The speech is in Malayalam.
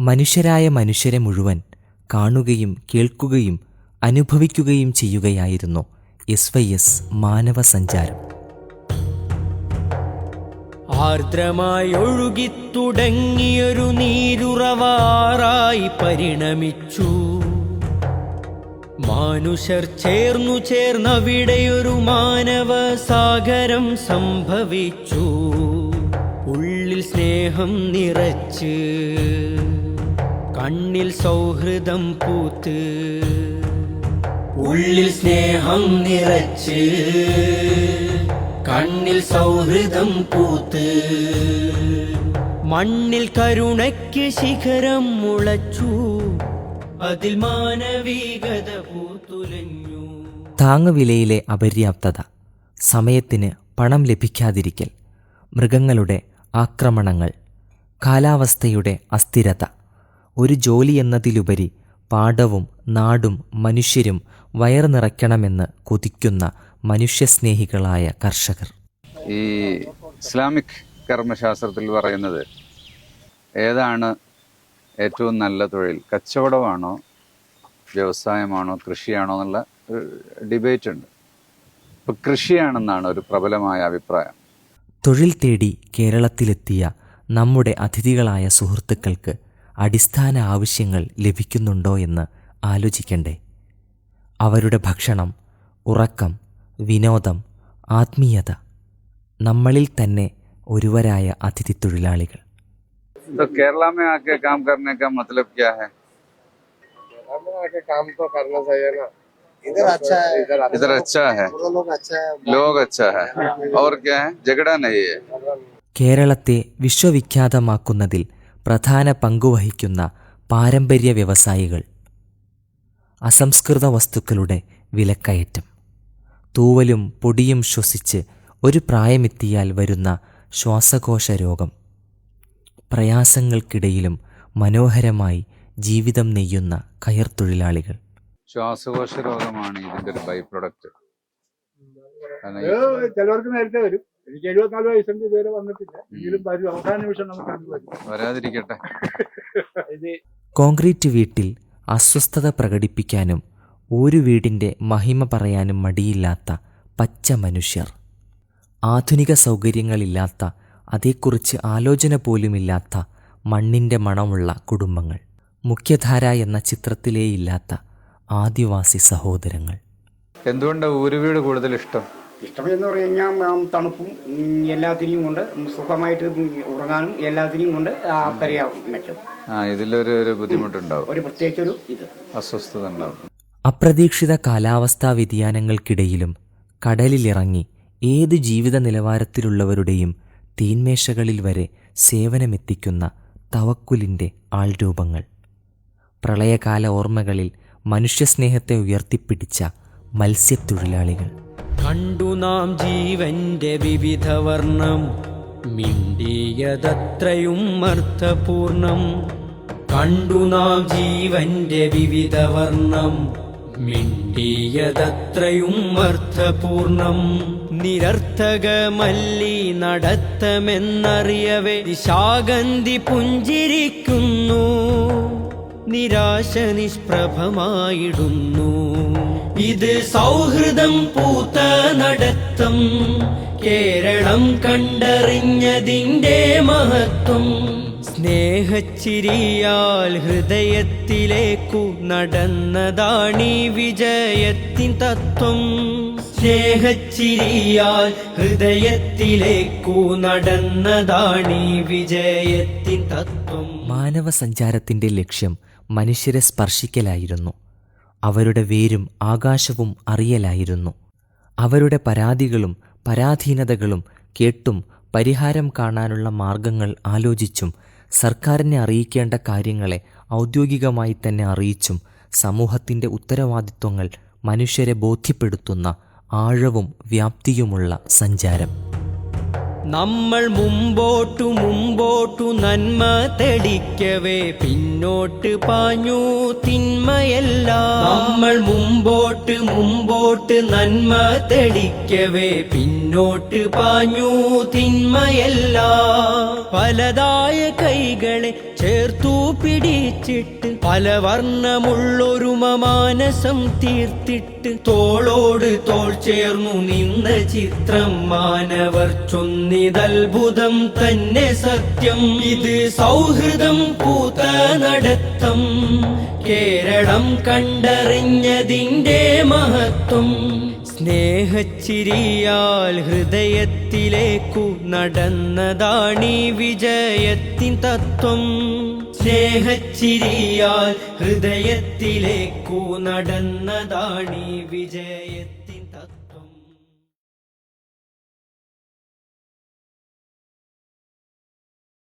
മനുഷ്യരായ മനുഷ്യരെ മുഴുവൻ കാണുകയും കേൾക്കുകയും അനുഭവിക്കുകയും ചെയ്യുകയായിരുന്നു എസ് വൈ എസ് മാനവ സഞ്ചാരം ആർദ്രമായി ഒഴുകിത്തുടങ്ങിയൊരു നീരുറവാറായി പരിണമിച്ചു. മനുഷ്യർ ചേർന്നു ചേർന്നവിടെയൊരു മാനവ സാഗരം സംഭവിച്ചു. ഉള്ളിൽ സ്നേഹം നിറച്ച് കണ്ണിൽ സൗഹൃദം പൂത്ത് ഉള്ളിൽ സ്നേഹം നിറച്ച് കണ്ണിൽ സൗഹൃദം പൂത്ത് മണ്ണിൽ കരുണയ്ക്ക് ശിഖരം മുളച്ചു അതിൽ മാനവികത പൂത്തുലഞ്ഞു. താങ്ങുവിലയിലെ അപര്യാപ്തത സമയത്തിന് പണം ലഭിക്കാതിരിക്കൽ മൃഗങ്ങളുടെ ആക്രമണങ്ങൾ കാലാവസ്ഥയുടെ അസ്ഥിരത. ഒരു ജോലി എന്നതിലുപരി പാടവും നാടും മനുഷ്യരും വയർ നിറയ്ക്കണമെന്ന് കൊതിക്കുന്ന മനുഷ്യസ്നേഹികളായ കർഷകർ. ഈ ഇസ്ലാമിക് കർമ്മശാസ്ത്രത്തിൽ പറയുന്നത് ഏതാണ് ഏറ്റവും നല്ല തൊഴിൽ? കച്ചവടമാണോ വ്യവസായമാണോ കൃഷിയാണോ എന്നുള്ള ഒരു ഡിബേറ്റ് ഉണ്ട് ഇപ്പൊ കൃഷിയാണെന്നാണ് ഒരു പ്രബലമായ അഭിപ്രായം. തൊഴിൽ തേടി കേരളത്തിലെത്തിയ നമ്മുടെ അതിഥികളായ സുഹൃത്തുക്കൾക്ക് അടിസ്ഥാന ആവശ്യങ്ങൾ ലഭിക്കുന്നുണ്ടോ എന്ന് ആലോചിക്കണ്ടേ അവരുടെ ഭക്ഷണം ഉറക്കം വിനോദം ആത്മീയത നമ്മളിൽ തന്നെ ഒരുവരായ അതിഥി തൊഴിലാളികൾ तो केरला में आके काम करने का मतलब क्या है हम आके काम तो करना चाहिए ना इधर अच्छा है इधर इधर अच्छा है अच्छा लोग अच्छा है लोग अच्छा है और क्या है झगड़ा नहीं है കേരളത്തെ വിശ്വവിഖ്യാതമാക്കുന്നതിൽ പ്രധാന പങ്കുവഹിക്കുന്ന പാരമ്പര്യ വ്യവസായികൾ. അസംസ്കൃത വസ്തുക്കളുടെ വിലക്കയറ്റം. തൂവലും പൊടിയും ശ്വസിച്ച് ഒരു പ്രായമെത്തിയാൽ വരുന്ന ശ്വാസകോശ രോഗം. പ്രയാസങ്ങൾക്കിടയിലും മനോഹരമായി ജീവിതം നെയ്യുന്ന കയർ തൊഴിലാളികൾ ശ്വാസകോശ രോഗമാണ് ഇതിന്റെ ഒരു ബൈ പ്രൊഡക്റ്റ് ചിലവർക്ക് നേരത്തെ വരും. എനിക്ക് എഴുപത്തിനാല് വയസ്സുണ്ട് ഇതുവരെ വന്നിട്ടില്ല. എങ്കിലും വരും. അവസാന നിമിഷം നമുക്ക് വരും. വരാതിരിക്കട്ടെ. ഇത് കോൺക്രീറ്റ് വീട്ടിൽ അസ്വസ്ഥത പ്രകടിപ്പിക്കാനും ഒരു വീടിന്റെ മഹിമ പറയാനും മടിയില്ലാത്ത പച്ച മനുഷ്യർ. ആധുനിക സൗകര്യങ്ങളില്ലാത്ത അതേക്കുറിച്ച് ആലോചന പോലുമില്ലാത്ത മണ്ണിന്റെ മണമുള്ള കുടുംബങ്ങൾ. മുഖ്യധാര എന്ന ചിത്രത്തിലേയില്ലാത്ത ആദിവാസി സഹോദരങ്ങൾ. എന്തുകൊണ്ടാണ് ഊരുവീട് കൂടുതൽ ഇഷ്ടം ഇഷ്ടമെന്ന് പറഞ്ഞു കഴിഞ്ഞാൽ തണുപ്പും എല്ലാത്തിനെയും കൊണ്ട് സുഖമായിട്ട് ഉറങ്ങാനും എല്ലാത്തിനെയും കൊണ്ട് മെച്ചം ആ ഇതിലൊരു ഒരു ബുദ്ധിമുട്ടുണ്ടാവും. ഒരു പ്രത്യേകിച്ച് ഒരു ഇത്. അസ്വസ്ഥത ഉണ്ടാവും. അപ്രതീക്ഷിത കാലാവസ്ഥാ വ്യതിയാനങ്ങൾക്കിടയിലും കടലിലിറങ്ങി ഏത് ജീവിത നിലവാരത്തിലുള്ളവരുടെയും തീന്മേശകളിൽ വരെ സേവനമെത്തിക്കുന്ന തവക്കുലിന്റെ ആൾരൂപങ്ങൾ. പ്രളയകാല ഓർമ്മകളിൽ മനുഷ്യസ്നേഹത്തെ ഉയർത്തിപ്പിടിച്ച മത്സ്യത്തൊഴിലാളികൾ. കണ്ടു നാം ജീവന്റെ വിവിധ വർണം മിണ്ടിയതത്രയും അർത്ഥപൂർണം. കണ്ടു നാം ജീവന്റെ വിവിധ വർണം മിണ്ടിയതത്രയും അർത്ഥപൂർണം. നിരർത്ഥകമല്ലി നടത്തമെന്നറിയവേ ശാഗന്തി പുഞ്ചിരിക്കുന്നു. നിരാശ നിഷ്പ്രഭമായിടുന്നു ഇത് സൗഹൃദം പൂത്ത നടത്തം കേരളം കണ്ടറിഞ്ഞതിന്റെ മഹത്വം. സ്നേഹച്ചിരിയാൽ ഹൃദയത്തിലേക്കു നടന്നതാണീ വിജയത്തിൻ തത്വം. സ്നേഹച്ചിരിയാൽ ഹൃദയത്തിലേക്കു നടന്നതാണീ വിജയത്തിൻ തത്വം. മാനവ സഞ്ചാരത്തിന്റെ ലക്ഷ്യം മനുഷ്യരെ സ്പർശിക്കലായിരുന്നു. അവരുടെ വേരും ആകാശവും അറിയലായിരുന്നു. അവരുടെ പരാതികളും പരാധീനതകളും കേട്ടും പരിഹാരം കാണാനുള്ള മാർഗങ്ങൾ ആലോചിച്ചും സർക്കാരിനെ അറിയിക്കേണ്ട കാര്യങ്ങളെ ഔദ്യോഗികമായി തന്നെ അറിയിച്ചും സമൂഹത്തിന്റെ ഉത്തരവാദിത്വങ്ങൾ മനുഷ്യരെ ബോധ്യപ്പെടുത്തുന്ന ആഴവും വ്യാപ്തിയുമുള്ള സഞ്ചാരം. നമ്മൾ മുമ്പോട്ടു മുമ്പോട്ടു നന്മ തെളിക്കവേ പിന്നോട്ട് പാഞ്ഞു തിന്മയല്ല. നമ്മൾ മുമ്പോട്ട് മുമ്പോട്ട് നന്മ തെളിക്കവേ പിന്നോട്ട് പാഞ്ഞു തിന്മയല്ല. പലതായ കൈകളെ ചേർത്തു പിടിച്ചിട്ട് പല വർണമുള്ളൊരുമ മാനസം തീർത്തിട്ട് തോളോട് തോൾ ചേർന്നു നിന്ന ചിത്രം മാനവർ ചൊന്നിതത്ഭുതം തന്നെ സത്യം. ഇത് സൗഹൃദം പൂത്ത നടത്തം. കേരളം കണ്ടറിഞ്ഞതിന്റെ മഹത്വം. സ്നേഹച്ചിരിയാൽ ഹൃദയത്തിലേക്കു നടന്നതാണീ വിജയത്തിൻ തത്വം. സ്നേഹച്ചിരിയാൽ ഹൃദയത്തിലേക്കു നടന്നതാണീ വിജയത്തിൻ